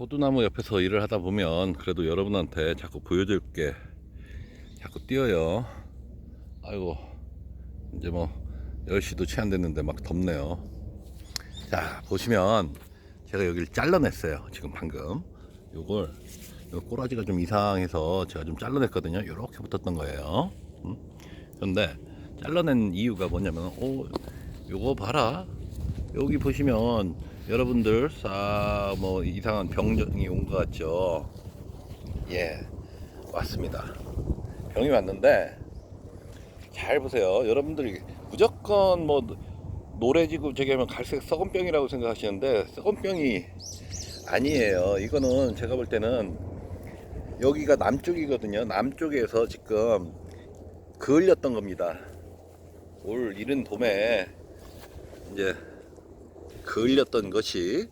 호두나무 옆에서 일을 하다 보면 그래도 여러분한테 자꾸 보여줄 게 자꾸 띄어요. 아이고 이제 뭐 10시도 채 안 됐는데 막 덥네요. 자 보시면 제가 여기를 잘라냈어요. 지금 방금 요걸 요 꼬라지가 좀 이상해서 제가 좀 잘라냈거든요. 이렇게 붙었던 거예요. 음? 그런데 잘라낸 이유가 뭐냐면 오 요거 봐라 여기 보시면 여러분들 싹 뭐 이상한 병이 온 것 같죠? 예 왔습니다. 병이 왔는데 잘 보세요. 여러분들이 무조건 뭐 노래지고 저기 하면 갈색 썩은 병이라고 생각하시는데 썩은 병이 아니에요. 이거는 제가 볼 때는 여기가 남쪽이거든요. 남쪽에서 지금 그을렸던 겁니다. 올 이른 봄에 이제 그을렸던 것이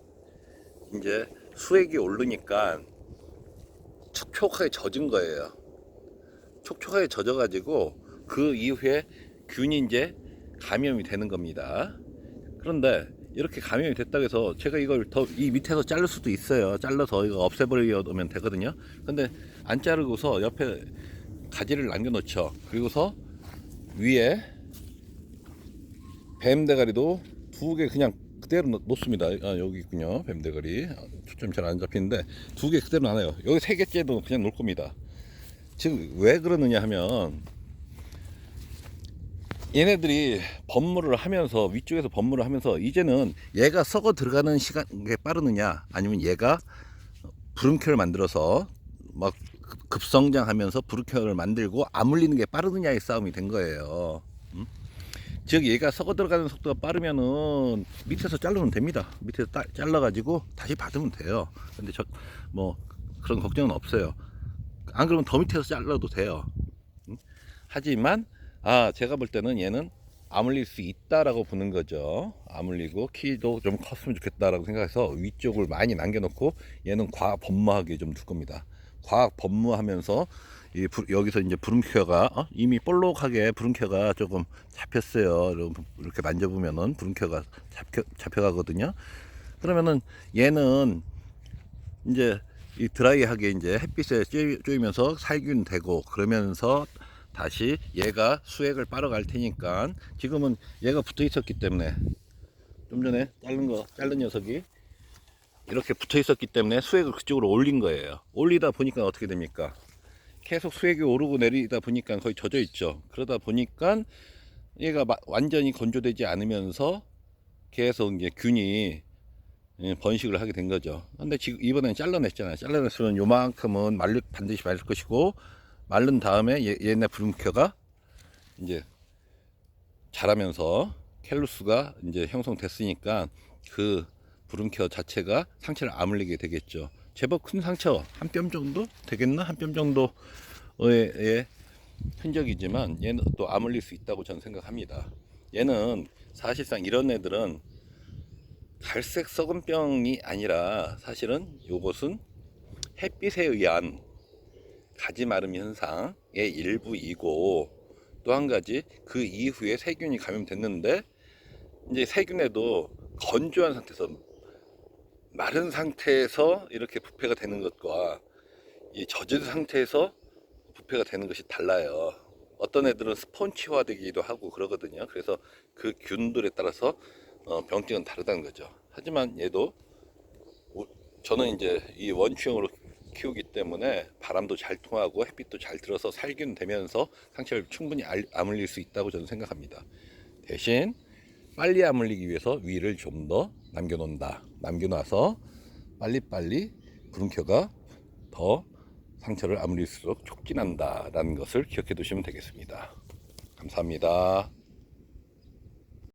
이제 수액이 오르니까 촉촉하게 젖은 거예요. 촉촉하게 젖어가지고 그 이후에 균이 이제 감염이 되는 겁니다. 그런데 이렇게 감염이 됐다고 해서 제가 이걸 더 이 밑에서 자를 수도 있어요. 잘라서 이거 없애버리면 되거든요. 근데 안 자르고서 옆에 가지를 남겨놓죠. 그리고서 위에 뱀 대가리도 두 개 그냥 그대로 놓- 놓습니다. 아, 여기 있군요. 뱀 대가리. 아, 초점 잘안 잡히는데 두 개 그대로 놔요. 여기 세 개째도 그냥 놓을 겁니다. 지금 왜 그러느냐 하면 얘네들이 번물을 하면서 위쪽에서 번물을 하면서 이제는 얘가 썩어 들어가는 시간이 빠르느냐 아니면 얘가 부름켜를 만들어서 막 급- 급성장하면서 부름켜를 만들고 아물리는 게 빠르느냐의 싸움이 된 거예요. 음? 즉 얘가 썩어 들어가는 속도가 빠르면은 밑에서 자르면 됩니다. 밑에서 따- 잘라가지고 다시 받으면 돼요. 근데 저 뭐 그런 걱정은 없어요. 안 그러면 더 밑에서 잘라도 돼요. 음? 하지만 아 제가 볼 때는 얘는 아물릴 수 있다라고 보는 거죠. 아물리고 키도 좀 컸으면 좋겠다라고 생각해서 위쪽을 많이 남겨놓고 얘는 과학 범무하게 좀 둘 겁니다. 과학 범무하면서 이 부- 여기서 이제 부름켜가 어? 이미 볼록하게 부름켜가 조금 잡혔어요. 이렇게- 만져보면은 부름켜가 잡혀 잡혀가거든요. 그러면은 얘는 이제 이 드라이하게 이제 햇빛에 쬐- 쬐면서 살균 되고 그러면서 다시 얘가 수액을 빨아갈 테니까 지금은 얘가 붙어 있었기 때문에 좀 전에 자른 거 자른 녀석이 이렇게 붙어 있었기 때문에 수액을 그쪽으로 올린 거예요. 올리다 보니까 어떻게 됩니까? 계속 수액이 오르고 내리다 보니까 거의 젖어 있죠. 그러다 보니까 얘가 마- 완전히 건조되지 않으면서 계속 이제 균이 예, 번식을 하게 된 거죠. 근데 지금 이번엔 잘라냈잖아요. 잘라냈으면 요만큼은 말릴 반드시 말릴 것이고 마른 다음에 얘, 얘네 부름켜가 이제 자라면서 캘루스가 이제 형성됐으니까 그 부름켜 자체가 상처를 아물리게 되겠죠. 제법 큰 상처. 한 뼘 정도? 되겠나? 한 뼘 정도의 의 흔적이지만 얘는 또 아물릴 수 있다고 저는 생각합니다. 얘는 사실상 이런 애들은 갈색 썩은 병이 아니라 사실은 요것은 햇빛에 의한 가지 마름 현상의 일부이고 또 한 가지 그 이후에 세균이 감염됐는데 이제 세균에도 건조한 상태에서 마른 상태에서 이렇게 부패가 되는 것과 이 젖은 상태에서 부패가 되는 것이 달라요. 어떤 애들은 스펀치화 되기도 하고 그러거든요. 그래서 그 균들에 따라서 어, 병증은 다르다는 거죠. 하지만 얘도 오- 저는 이제 이 원추형으로 키우기 때문에 바람도 잘 통하고 햇빛도 잘 들어서 살균 되면서 상처를 충분히 알- 아물릴 수 있다고 저는 생각합니다. 대신 빨리 아물리기 위해서 위를 좀 더 남겨놓는다. 남겨놔서 빨리빨리 부름켜가 더 상처를 아물릴수록 촉진한다라는 것을 기억해 두시면 되겠습니다. 감사합니다.